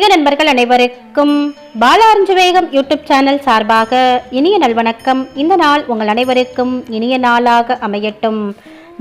ஆன்மீக நண்பர்கள் அனைவருக்கும் பாலாரஞ்சு வேகம் யூடியூப் சேனல் சார்பாக இனிய நல்வணக்கம் இந்த நாள் உங்கள் அனைவருக்கும் இனிய நாளாக அமையட்டும்.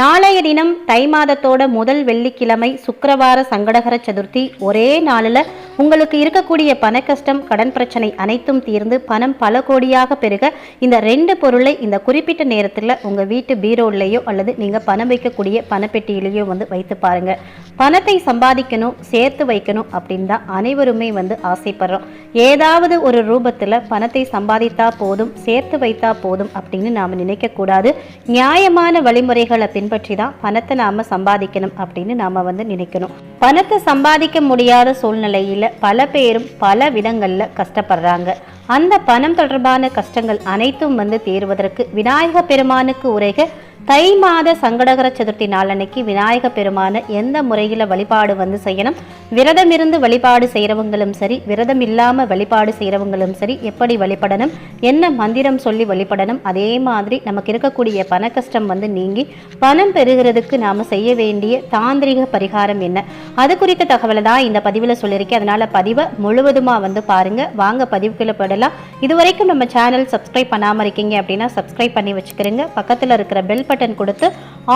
நாளைய தினம் தை மாதத்தோட முதல் வெள்ளிக்கிழமை சுக்கரவார சங்கடகர சதுர்த்தி. ஒரே நாளில் உங்களுக்கு இருக்கக்கூடிய பண கஷ்டம் கடன் பிரச்சனை அனைத்தும் தீர்ந்து பணம் பல கோடியாக பெருக இந்த ரெண்டு பொருளை இந்த குறிப்பிட்ட நேரத்தில் உங்கள் வீட்டு பீரோல்லையோ அல்லது நீங்கள் பணம் வைக்கக்கூடிய பணப்பெட்டியிலேயோ வந்து வைத்து பாருங்க. பணத்தை சம்பாதிக்கணும் சேர்த்து வைக்கணும் அப்படின்னு தான் அனைவருமே வந்து ஆசைப்படுறோம். ஏதாவது ஒரு ரூபத்தில் பணத்தை சம்பாதித்தா போதும் சேர்த்து வைத்தா போதும் அப்படின்னு நாம் நினைக்கக்கூடாது நியாயமான வழிமுறைகளை பின்பற்றி தான் பணத்தை நாம் சம்பாதிக்கணும் அப்படின்னு நாம் வந்து நினைக்கணும். பணத்தை சம்பாதிக்க முடியாத சூழ்நிலையில் பல பேரும் பல விதங்களில் கஷ்டப்படுறாங்க. அந்த பணம் தொடர்பான கஷ்டங்கள் அனைத்தும் வந்து தீர்வதற்கு விநாயக பெருமானுக்கு உரைக தை மாத சங்கடகர சதுர்த்தி நாளன்னைக்கு விநாயக பெருமான எந்த முறையில் வழிபாடு வந்து செய்யணும்? விரதம் இருந்து வழிபாடு செய்கிறவங்களும் சரி விரதம் இல்லாமல் வழிபாடு செய்கிறவங்களும் சரி எப்படி வழிபடணும்? என்ன மந்திரம் சொல்லி வழிபடணும்? அதே மாதிரி நமக்கு இருக்கக்கூடிய பண கஷ்டம் வந்து நீங்கி பணம் பெறுகிறதுக்கு நாம் செய்ய வேண்டிய தாந்திரிக பரிகாரம் என்ன? அது குறித்த தகவலை தான் இந்த பதிவில் சொல்லியிருக்கேன். அதனால் பதிவை முழுவதுமாக வந்து பாருங்கள் வாங்க பதிவுக்குள்ள போடலாம் இதுவரைக்கும் நம்ம சேனல் சப்ஸ்கிரைப் பண்ணாமல் இருக்கீங்க அப்படின்னா சப்ஸ்கிரைப் பண்ணி வச்சுக்கிறேங்க. பக்கத்தில் இருக்கிற பெல் பட்டன் கொடுத்து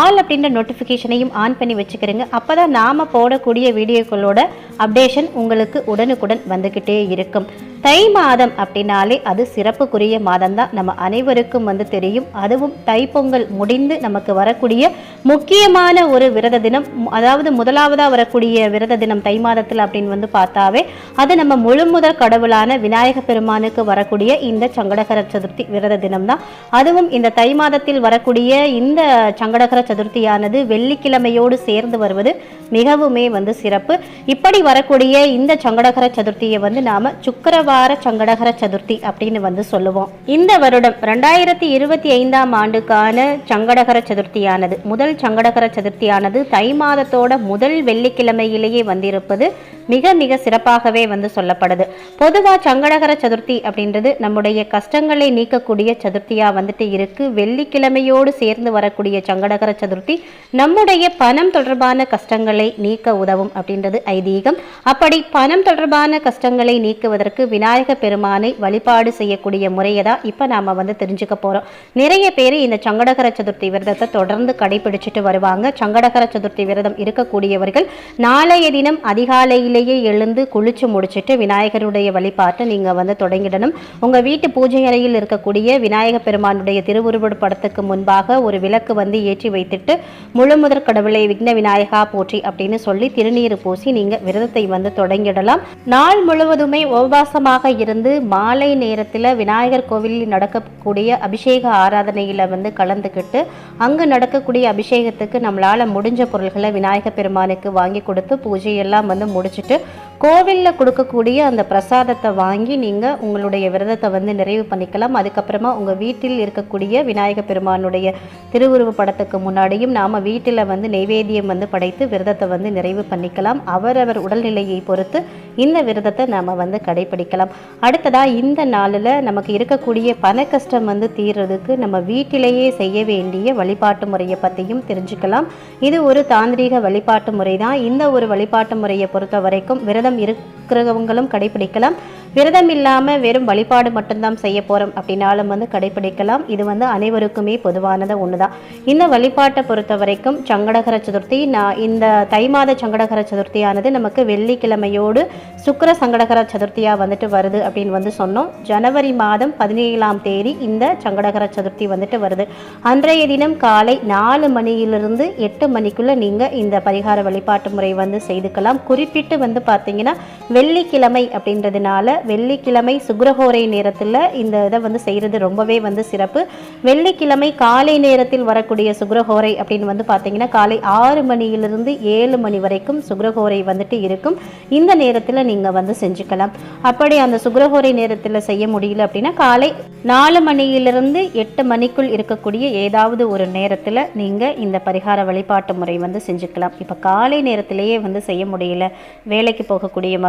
ஆல் அப்படின்ற நோட்டிஃபிகேஷனையும் ஆன் பண்ணி வச்சுக்கிறேங்க. அப்போ தான் நாம் போடக்கூடிய வீடியோக்களோட அப்டேஷன் உங்களுக்கு உடனுக்குடன் வந்துக்கிட்டே இருக்கும். தை மாதம் அப்படின்னாலே அது சிறப்புக்குரிய மாதம் தான் நம்ம அனைவருக்கும் வந்து தெரியும். அதுவும் தைப்பொங்கல் முடிந்து நமக்கு வரக்கூடிய முக்கியமான ஒரு விரத தினம். அதாவது முதலாவதாக வரக்கூடிய விரத தினம் தை மாதத்தில் அப்படின்னு வந்து பார்த்தாவே அது நம்ம முழு முதல் கடவுளான விநாயக பெருமானுக்கு வரக்கூடிய இந்த சங்கடகர சதுர்த்தி விரத தினம் தான் அதுவும் இந்த தை மாதத்தில் வரக்கூடிய இந்த சங்கடகர சதுர்த்தியானது வெள்ளிக்கிழமையோடு சேர்ந்து வருவது மிகவுமே வந்து சிறப்பு. இப்படி வரக்கூடிய இந்த சங்கடகர சதுர்த்தியை வந்து நாம சுக்கரவார சங்கடகர சதுர்த்தி அப்படின்னு வந்து சொல்லுவோம். இந்த வருடம் ரெண்டாயிரத்தி இருபத்தி ஐந்தாம் ஆண்டுக்கான சங்கடகர சதுர்த்தியானது முதல் சங்கடகர சதுர்த்தியானது தை மாதத்தோட முதல் வெள்ளிக்கிழமையிலேயே வந்திருப்பது மிக மிக சிறப்பாகவே வந்து சொல்லப்படுது. பொதுவா சங்கடகர சதுர்த்தி அப்படின்றது நம்முடைய கஷ்டங்களை நீக்கக்கூடிய சதுர்த்தியா வந்துட்டு இருக்கு. வெள்ளிக்கிழமையோடு சேர்ந்து இருந்து வரக்கூடிய சங்கடகர சதுர்த்தி நம்முடைய பணம் தொடர்பான கஷ்டங்களை நீக்க உதவும் அப்படின்றது ஐதீகம். அப்படி பணம் தொடர்பான கஷ்டங்களை நீக்குவதற்கு விநாயக பெருமானை வழிபாடு செய்யக்கூடிய முறையை தான் இப்போ நாம் வந்து தெரிஞ்சுக்க போகிறோம் நிறைய பேர் இந்த சங்கடகர சதுர்த்தி விரதத்தை தொடர்ந்து கடைபிடிச்சிட்டு வருவாங்க. சங்கடகர சதுர்த்தி விரதம் இருக்கக்கூடியவர்கள் நாளைய தினம் அதிகாலையிலேயே எழுந்து குளிச்சு முடிச்சுட்டு விநாயகருடைய வழிபாட்டை நீங்கள் வந்து தொடங்கிடணும். உங்கள் வீட்டு பூஜை அறையில் இருக்கக்கூடிய விநாயக பெருமானுடைய திருவுருவ படத்துக்கு முன்பாக ஒரு விளக்கு வந்து ஏற்றி வைத்துட்டு முழு முதற் கடவுளை விக்ன விநாயகா போற்றி அப்படின்னு சொல்லி திருநீர் பூசி நீங்க விரதத்தை வந்து தொடங்கிடலாம். நாள் முழுவதுமே உபவாசமாக இருந்து மாலை நேரத்தில் விநாயகர் கோவிலில் நடக்கக்கூடிய அபிஷேக ஆராதனையில் வந்து கலந்துக்கிட்டு அங்கு நடக்கக்கூடிய அபிஷேகத்துக்கு நம்மளால் முடிஞ்ச பொருள்களை விநாயகர் பெருமானுக்கு வாங்கி கொடுத்து பூஜையெல்லாம் வந்து முடிச்சுட்டு கோவிலில் கொடுக்கக்கூடிய அந்த பிரசாதத்தை வாங்கி நீங்கள் உங்களுடைய விரதத்தை வந்து நிறைவு பண்ணிக்கலாம். அதுக்கப்புறமா உங்கள் வீட்டில் இருக்கக்கூடிய விநாயக பெருமானுடைய திருவுருவ படத்துக்கு முன்னாடியும் நாம் வீட்டில் வந்து நெய்வேத்தியம் வந்து படைத்து விரதத்தை வந்து நிறைவு பண்ணிக்கலாம். அவரவர் உடல்நிலையை பொறுத்து இந்த விரதத்தை நம்ம வந்து கடைபிடிக்கலாம். அடுத்ததாக இந்த நாளில் நமக்கு இருக்கக்கூடிய பண கஷ்டம் வந்து தீர்றதுக்கு நம்ம வீட்டிலேயே செய்ய வேண்டிய வழிபாட்டு முறையை பற்றியும் தெரிஞ்சுக்கலாம். இது ஒரு தாந்திரீக வழிபாட்டு முறை தான் இந்த ஒரு வழிபாட்டு முறையை பொறுத்த வரைக்கும் விரதம் இருக்கிறவங்களும் கடைபிடிக்கலாம். விரதம் இல்லாமல் வெறும் வழிபாடு மட்டும்தான் செய்ய போகிறோம் அப்படின்னாலும் வந்து கடைபிடிக்கலாம். இது வந்து அனைவருக்குமே பொதுவானது ஒன்று தான் இந்த வழிபாட்டை பொறுத்த வரைக்கும் சங்கடகர சதுர்த்தி நான் இந்த தை மாத சங்கடகர சதுர்த்தியானது நமக்கு வெள்ளிக்கிழமையோடு சுக்கர சங்கடகர சதுர்த்தியாக வந்துட்டு வருது அப்படின்னு வந்து சொன்னோம். ஜனவரி மாதம் பதினேழாம் தேதி இந்த சங்கடகர சதுர்த்தி வந்துட்டு வருது. அன்றைய தினம் காலை நாலு மணியிலிருந்து எட்டு மணிக்குள்ளே நீங்கள் இந்த பரிகார வழிபாட்டு முறை வந்து செய்துக்கலாம். குறிப்பிட்டு வந்து பார்த்தீங்கன்னா வெள்ளிக்கிழமை அப்படின்றதுனால வெள்ளிக்கிழமை சுக்கரஹோரை நேரத்தில் இந்த இதை வந்து செய்கிறது ரொம்பவே வந்து சிறப்பு. வெள்ளிக்கிழமை காலை நேரத்தில் வரக்கூடிய சுக்கரஹோரை அப்படின்னு வந்து பார்த்தீங்கன்னா காலை ஆறு மணியிலிருந்து ஏழு மணி வரைக்கும் சுக்கரஹோரை வந்துட்டு இருக்கும். இந்த நேரத்தில் நீங்கள் வந்து செஞ்சுக்கலாம். அப்படி அந்த சுக்கரஹோரை நேரத்தில் செய்ய முடியல அப்படின்னா காலை நாலு மணியிலிருந்து எட்டு மணிக்குள் இருக்கக்கூடிய ஏதாவது ஒரு நேரத்தில் நீங்கள் இந்த பரிகார வழிபாட்டு முறை வந்து செஞ்சுக்கலாம். இப்போ காலை நேரத்திலேயே வந்து செய்ய முடியல. வேலைக்கு போகக்கூடிய ம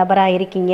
நபராக இருக்கீங்க.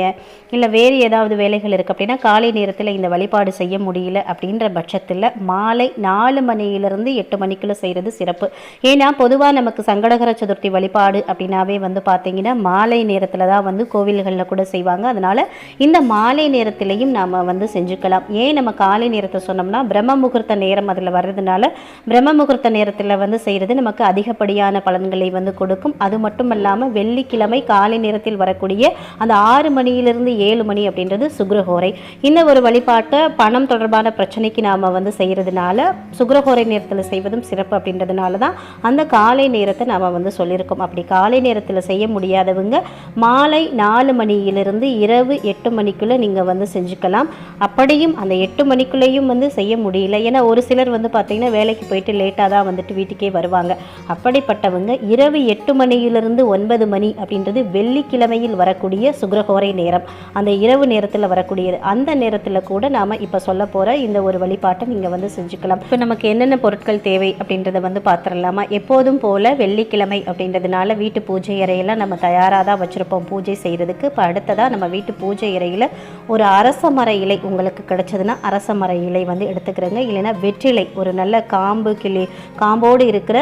இல்லை வேறு ஏதாவது வேலைகள் இருக்குது அப்படின்னா காலை நேரத்தில் இந்த வழிபாடு செய்ய முடியல அப்படின்ற பட்சத்தில் மாலை நாலு மணியிலிருந்து எட்டு மணிக்குள்ளே செய்கிறது சிறப்பு. ஏன்னா பொதுவாக நமக்கு சங்கடகர சதுர்த்தி வழிபாடு அப்படின்னாவே வந்து பார்த்தீங்கன்னா மாலை நேரத்தில் நேரத்தில் தான் வந்து கோவில்களில் கூட செய்வாங்க. அதனால் இந்த மாலை நேரத்திலையும் நாம் வந்து செஞ்சுக்கலாம். ஏன் நம்ம காலை நேரத்தை சொன்னோம்னா பிரம்ம முகூர்த்த நேரம் அதில் வர்றதுனால பிரம்ம முகூர்த்த நேரத்தில் வந்து செய்கிறது நமக்கு அதிகப்படியான பலன்களை வந்து கொடுக்கும். அது மட்டும் இல்லாமல் வெள்ளிக்கிழமை காலை நேரத்தில் வரக்கூடிய அந்த ஆறு மணியிலிருந்து ஏழு மணி அப்படின்றது சுக்ரஹோரை. இந்த ஒரு வழிபாட்டை பணம் தொடர்பான பிரச்சனைக்கு நாம் வந்து செய்கிறதுனால சுக்ரஹோரை நேரத்தில் செய்வதும் சிறப்பு அப்படின்றதுனால தான் அந்த காலை நேரத்தை நாம் வந்து சொல்லியிருக்கோம். அப்படி காலை நேரத்தில் செய்ய முடியாதவங்க மாலை நாலு மணியிலிருந்து இரவு எட்டு மணிக்குள்ளே நீங்கள் வந்து செஞ்சுக்கலாம். அப்படியும் அந்த எட்டு மணிக்குள்ளேயும் வந்து செய்ய முடியல. ஏன்னா ஒரு சிலர் வந்து பார்த்திங்கன்னா வேலைக்கு போயிட்டு லேட்டாக தான் வந்துட்டு வீட்டுக்கே வருவாங்க. அப்படிப்பட்டவங்க இரவு எட்டு மணியிலிருந்து ஒன்பது மணி அப்படின்றது வெள்ளிக்கிழமையில் வரக்கூடிய சுக்ரஹோரை நேரம். அந்த இரவு நேரத்தில் வரக்கூடியது. அந்த நேரத்தில் கூட நாம் இப்போ சொல்ல போகிற இந்த ஒரு வழிபாட்டை நீங்கள் வந்து செஞ்சுக்கலாம். இப்போ நமக்கு என்னென்ன பொருட்கள் தேவை அப்படின்றத வந்து பார்த்துடலாமா எப்போதும் போல் வெள்ளிக்கிழமை அப்படின்றதுனால வீட்டு பூஜை அறையெல்லாம் நம்ம தயாராக தான் வச்சுருப்போம். பூஜை செய்கிறதுக்கு இப்போ அடுத்ததாக நம்ம வீட்டு பூஜை இறையில் ஒரு அரச மர இலை உங்களுக்கு கிடைச்சதுன்னா அரச மர இலை வந்து எடுத்துக்கிறேங்க. இல்லைன்னா வெற்றிலை ஒரு நல்ல காம்பு கிளி காம்போடு இருக்கிற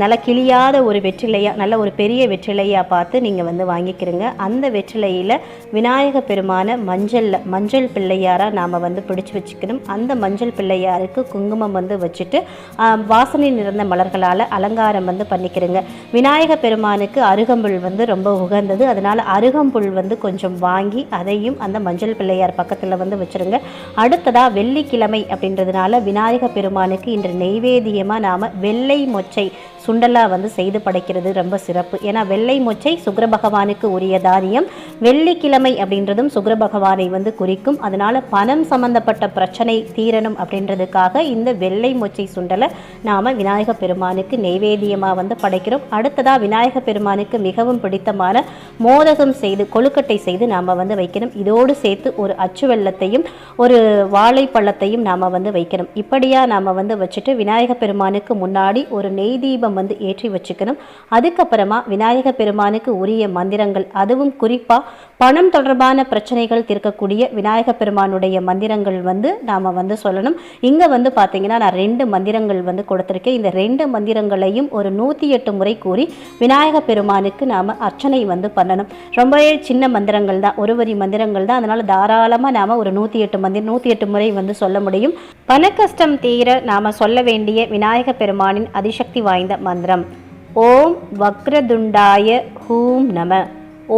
நல்ல கிளியாத ஒரு வெற்றிலையாக நல்ல ஒரு பெரிய வெற்றிலையாக பார்த்து நீங்கள் வந்து வாங்கிக்கிறங்க. அந்த வெற்றிலையில் விநாயக பெருமான மஞ்சளில் மஞ்சள் பிள்ளையாராக நாம் வந்து பிடிச்சி வச்சுக்கணும். அந்த மஞ்சள் பிள்ளையாருக்கு குங்குமம் வந்து வச்சுட்டு வாசனை நிறைந்த மலர்களால் அலங்காரம் வந்து பண்ணிக்கிறங்க. விநாயக பெருமானுக்கு அருகம்புல் வந்து ரொம்ப உகந்தது. அதனால் அருகம்புல் வந்து கொஞ்சம் வாங்கி அதையும் அந்த மஞ்சள் பிள்ளையார் பக்கத்தில் வந்து வச்சுருங்க. அடுத்ததாக வெள்ளிக்கிழமை அப்படின்றதுனால விநாயக பெருமானுக்கு இன்று நெய்வேதியமாக நாம் வெள்ளை மொச்சை சுண்டலா வந்து செய்து படைக்கிறது ரொம்ப சிறப்பு. ஏன்னா வெள்ளை மொச்சை சுக்கர பகவானுக்கு உரிய தானியம். வெள்ளிக்கிழமை அப்படின்றதும் சுக்கர பகவானை வந்து குறிக்கும். அதனால் பணம் சம்பந்தப்பட்ட பிரச்சனை தீரணும் அப்படின்றதுக்காக இந்த வெள்ளை மொச்சை சுண்டலை நாம் விநாயக பெருமானுக்கு நெய்வேதியமாக வந்து படைக்கிறோம். அடுத்ததாக விநாயக பெருமானுக்கு மிகவும் பிடித்தமான மோதகம் செய்து கொழுக்கட்டை செய்து நாம் வந்து வைக்கணும். இதோடு சேர்த்து ஒரு அச்சு வெள்ளத்தையும் ஒரு வாழைப்பழத்தையும் நாம் வந்து வைக்கணும். இப்படியாக நாம் வந்து வச்சுட்டு விநாயக பெருமானுக்கு முன்னாடி ஒரு நெய் தீபம் தீபம் வந்து ஏற்றி வச்சுக்கணும். அதுக்கப்புறமா விநாயக பெருமானுக்கு உரிய மந்திரங்கள் அதுவும் குறிப்பாக பணம் தொடர்பான பிரச்சனைகள் தீர்க்கக்கூடிய விநாயக பெருமானுடைய மந்திரங்கள் வந்து நாம் வந்து சொல்லணும். இங்கே வந்து பார்த்தீங்கன்னா நான் ரெண்டு மந்திரங்கள் வந்து கொடுத்துருக்கேன். இந்த ரெண்டு மந்திரங்களையும் ஒரு நூற்றி எட்டு முறை கூறி விநாயக பெருமானுக்கு நாம் அர்ச்சனை வந்து பண்ணணும். ரொம்பவே சின்ன மந்திரங்கள் தான் ஒரு வரி மந்திரங்கள் தான். அதனால் தாராளமாக நாம் ஒரு நூற்றி எட்டு மந்திரம் நூற்றி எட்டு முறை வந்து சொல்ல முடியும். பணக்கஷ்டம் தீர நாம் சொல்ல வேண்டிய விநாயக பெருமானின் அதிசக்தி வாய்ந்த மந்திரம். ஓம் வக்ரதுண்டாய ஹூம் நம.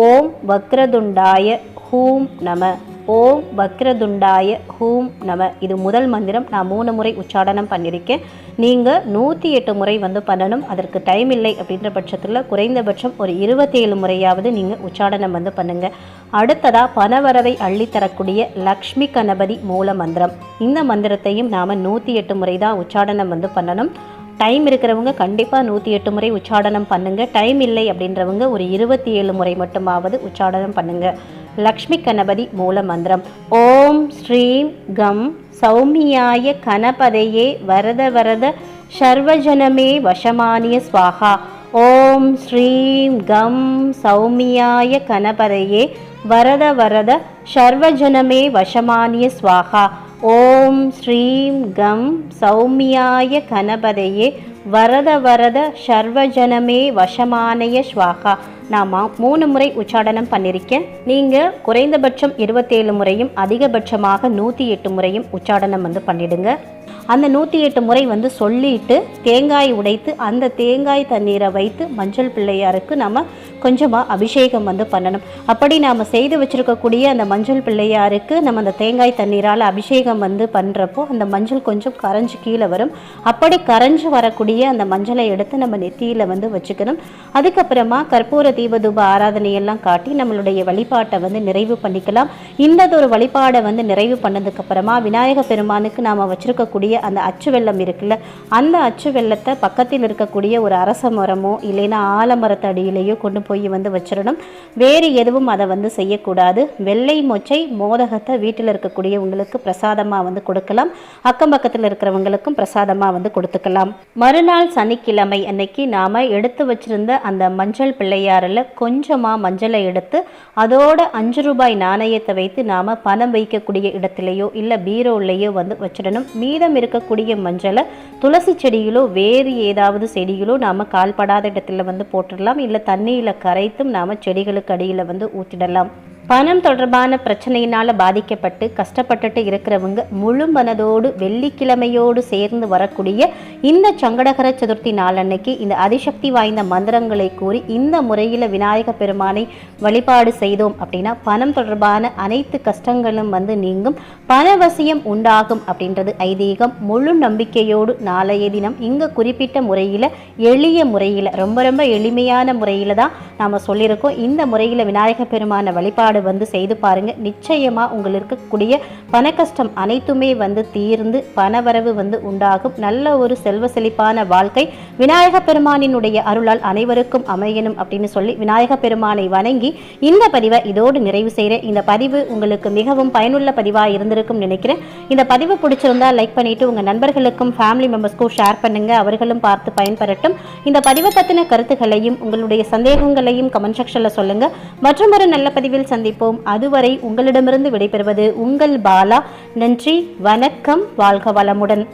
ஓம் வக்ரதுண்டாய ஹூம் நம. ஓம் வக்ரதுண்டாய ஹூம் நம. இது முதல் மந்திரம். நான் மூணு முறை உச்சாடனம் பண்ணியிருக்கேன். நீங்கள் நூற்றி எட்டு முறை வந்து பண்ணணும். அதற்கு டைம் இல்லை அப்படின்ற பட்சத்தில் குறைந்தபட்சம் ஒரு இருபத்தேழு முறையாவது நீங்கள் உச்சாடனம் வந்து பண்ணுங்கள் அடுத்ததாக பணவரவை அள்ளித்தரக்கூடிய லக்ஷ்மி கணபதி மூல மந்திரம். இந்த மந்திரத்தையும் நாம் நூற்றி எட்டு முறை தான் உச்சாடனம் வந்து பண்ணணும். டைம் இருக்கிறவங்க கண்டிப்பாக நூற்றி எட்டு முறை உச்சாடனம் பண்ணுங்கள் டைம் இல்லை அப்படின்றவங்க ஒரு இருபத்தி ஏழு முறை மட்டுமாவது உச்சாடனம் பண்ணுங்கள் லக்ஷ்மி கணபதி மூல மந்திரம். ஓம் ஸ்ரீம் கம் சௌமியாய கணபதையே வரத வரத சர்வஜனமே வசமானிய ஸ்வாகா. ஓம் ஸ்ரீம் கம் சௌமியாய கணபதையே வரத வரத சர்வஜனமே வசமானிய ஸ்வாகா. ஓம் ஸ்ரீம் கம் சௌமியாய கணபதையே வரத வரத சர்வஜனமே வசமானய ஸ்வாகா. நாம மூணு முறை உச்சாடனம் பண்ணியிருக்கேன் நீங்கள் குறைந்தபட்சம் இருபத்தேழு முறையும் அதிகபட்சமாக நூற்றி எட்டு முறையும் உச்சாடனம் வந்து பண்ணிடுங்க. அந்த நூற்றி எட்டு முறை வந்து சொல்லிட்டு தேங்காய் உடைத்து அந்த தேங்காய் தண்ணீரை வைத்து மஞ்சள் பிள்ளையாருக்கு நம்ம கொஞ்சமாக அபிஷேகம் வந்து பண்ணணும். அப்படி நாம் செய்து வச்சுருக்கக்கூடிய அந்த மஞ்சள் பிள்ளையாருக்கு நம்ம அந்த தேங்காய் தண்ணீரால் அபிஷேகம் வந்து பண்ணுறப்போ அந்த மஞ்சள் கொஞ்சம் கரைஞ்சு கீழே வரும். அப்படி கரைஞ்சு வரக்கூடிய அந்த மஞ்சளை எடுத்து நம்ம நெத்தியில் வந்து வச்சுக்கணும். அதுக்கப்புறமா கற்பூர தீபதூப ஆராதனையெல்லாம் காட்டி நம்மளுடைய வழிபாட்டை வந்து நிறைவு பண்ணிக்கலாம். இந்த வழிபாடை வந்து நிறைவு பண்ணதுக்கப்புறமா விநாயக பெருமானுக்கு நாம் வச்சுருக்கக்கூடிய அந்த அச்சு வெள்ளம் இருக்குல்ல அந்த அச்சு வெள்ளத்தை பக்கத்தில் இருக்கக்கூடிய ஒரு அரச மரமோ இல்லைன்னா ஆலமரத்தடியிலேயோ கொண்டு போய் வந்து வச்சிடணும். வேறு எதுவும் அதை வந்து செய்யக்கூடாது. வெள்ளை மொச்சை மோதகத்தை வீட்டில் இருக்கக்கூடியவங்களுக்கு பிரசாதமாக வந்து கொடுக்கலாம். அக்கம் பக்கத்தில் இருக்கிறவங்களுக்கும் பிரசாதமாக வந்து கொடுத்துக்கலாம். மறு மறுநாள் சனிக்கிழமை அன்னைக்கு நாம் எடுத்து வச்சுருந்த அந்த மஞ்சள் பிள்ளையாரில் கொஞ்சமாக மஞ்சளை எடுத்து அதோட அஞ்சு ரூபாய் நாணயத்தை வைத்து நாம் பணம் வைக்கக்கூடிய இடத்துலையோ இல்லை பீரோலையோ வந்து வச்சிடணும். மீதம் இருக்கக்கூடிய மஞ்சளை துளசி செடியிலோ வேறு ஏதாவது செடியிலோ நாம் கால்படாத இடத்துல வந்து போட்டுடலாம். இல்லை தண்ணியில் கரைத்தும் நாம் செடிகளுக்கு அடியில் வந்து ஊற்றிடலாம் பணம் தொடர்பான பிரச்சனையினால் பாதிக்கப்பட்டு கஷ்டப்பட்டுட்டு இருக்கிறவங்க முழு மனதோடு வெள்ளிக்கிழமையோடு சேர்ந்து வரக்கூடிய இந்த சங்கடகர சதுர்த்தி நாளன்னைக்கு இந்த அதிசக்தி வாய்ந்த மந்திரங்களை கூறி இந்த முறையில் விநாயக பெருமானை வழிபாடு செய்தோம் அப்படின்னா பணம் தொடர்பான அனைத்து கஷ்டங்களும் வந்து நீங்கும். பணவசியம் உண்டாகும் அப்படின்றது ஐதீகம். முழு நம்பிக்கையோடு நாளைய தினம் இங்கே குறிப்பிட்ட முறையில் எளிய முறையில் ரொம்ப ரொம்ப எளிமையான முறையில் தான் நாம் சொல்லியிருக்கோம். இந்த முறையில் விநாயக பெருமான வழிபாடு வந்து செய்து பாருங்கள் நிச்சயமாக உங்களுக்கு இருக்கக்கூடிய பண கஷ்டம் அனைத்துமே வந்து தீர்ந்து பணவரவு வந்து உண்டாகும். நல்ல ஒரு செல்வ செழிப்பான வாழ்க்கை விநாயக பெருமானினுடைய அருளால் அனைவருக்கும் அமையணும் அப்படின்னு சொல்லி விநாயக பெருமானை வணங்கி இந்த பதிவை இதோடு நிறைவு செய்கிறேன் இந்த பதிவு உங்களுக்கு மிகவும் பயனுள்ள பதிவாக இருந்திருக்கும் நினைக்கிறேன். இந்த பதிவு பிடிச்சிருந்தா லைக் பண்ணிட்டு உங்கள் நண்பர்களுக்கும் ஃபேமிலி மெம்பர்ஸ்க்கும் ஷேர் பண்ணுங்க. அவர்களும் பார்த்து பயன்பெறட்டும். இந்த பதிவை பற்றின கருத்துக்களையும் உங்களுடைய சந்தேகங்களையும் கமெண்ட் செக்ஷனில் சொல்லுங்கள் மற்றும் ஒரு நல்ல பதிவில் சந்திப்போம். அதுவரை உங்களிடமிருந்து விடைபெறுவது உங்கள் பாலா. நன்றி வணக்கம் வாழ்க வளமுடன்.